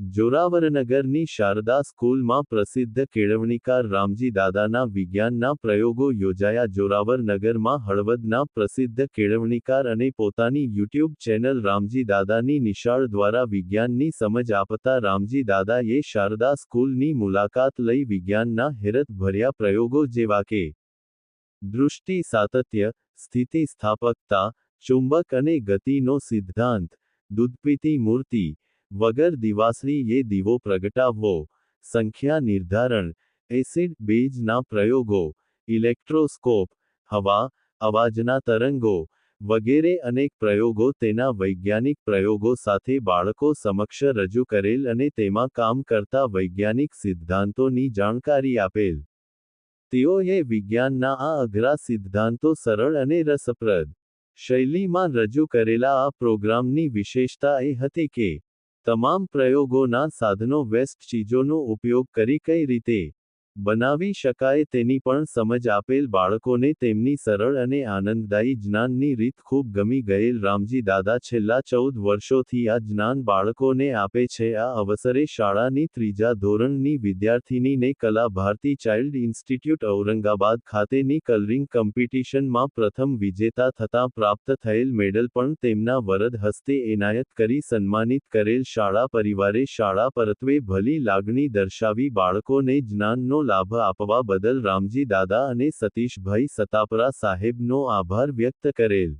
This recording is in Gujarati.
જોરાવરનગરની શારદા સ્કૂલમાં પ્રસિદ્ધ કેળવણીકાર રામજી દાદાના વિજ્ઞાનના પ્રયોગો યોજાયા. જોરાવરનગરમાં હળવદના પ્રસિદ્ધ કેળવણીકાર અને પોતાની યુટ્યુબ ચેનલ રામજી દાદાની નિશાળ દ્વારા વિજ્ઞાનની સમજ આપતા રામજી દાદાએ શારદા સ્કૂલની મુલાકાત લઈ વિજ્ઞાનના હેરતભર્યા પ્રયોગો જેવા કે દૃષ્ટિ, સાતત્ય સ્થિતિ સ્થાપકતા ચુંબક અને ગતિનો સિદ્ધાંત, દૂધપીતી મૂર્તિ વગર દિવાસળી એ દીવો પ્રગટાવવો, સંખ્યા નિર્ધારણ, એસિડ બેજના પ્રયોગો, ઇલેક્ટ્રોસ્કોપ, હવા, અવાજના તરંગો વગેરે અનેક પ્રયોગો તેના વૈજ્ઞાનિક પ્રયોગો સાથે બાળકો સમક્ષ રજૂ કરેલ અને તેમાં કામ કરતા વૈજ્ઞાનિક સિદ્ધાંતોની જાણકારી આપેલ. તેઓએ વિજ્ઞાનના આ અઘરા સિદ્ધાંતો સરળ અને રસપ્રદ શૈલીમાં રજૂ કરેલા આ પ્રોગ્રામની વિશેષતા એ હતી કે તમામ પ્રયોગોના સાધનો વેસ્ટ ચીજોનો ઉપયોગ કરી કઈ રીતે? બનાવી શકાય તેની પણ સમજ આપેલ બાળકોને તેમની સરળ અને આનંદદાયી જ્ઞાનની રીત ખૂબ ગમી ગયેલ રામજી દાદા છેલ્લા ચૌદ વર્ષોથી આ જ્ઞાન બાળકોને આપે છે. આ અવસરે શાળાની ત્રીજા ધોરણની વિદ્યાર્થીનીને કલા ભારતી ચાઇલ્ડ ઇન્સ્ટિટ્યૂટ ઔરંગાબાદ ખાતેની કલરિંગ કોમ્પિટિશનમાં પ્રથમ વિજેતા થતાં પ્રાપ્ત થયેલ મેડલ પણ તેમના વરદ હસ્તે એનાયત કરી સન્માનિત કરેલ શાળા પરિવારે શાળા પરત્વે ભલી લાગણી દર્શાવી બાળકોને જ્ઞાનનો લાભ આપવા બદલ રામજી દાદા અને સતીશભાઈ સતાપરા સાહેબનો આભાર વ્યક્ત કરેલ.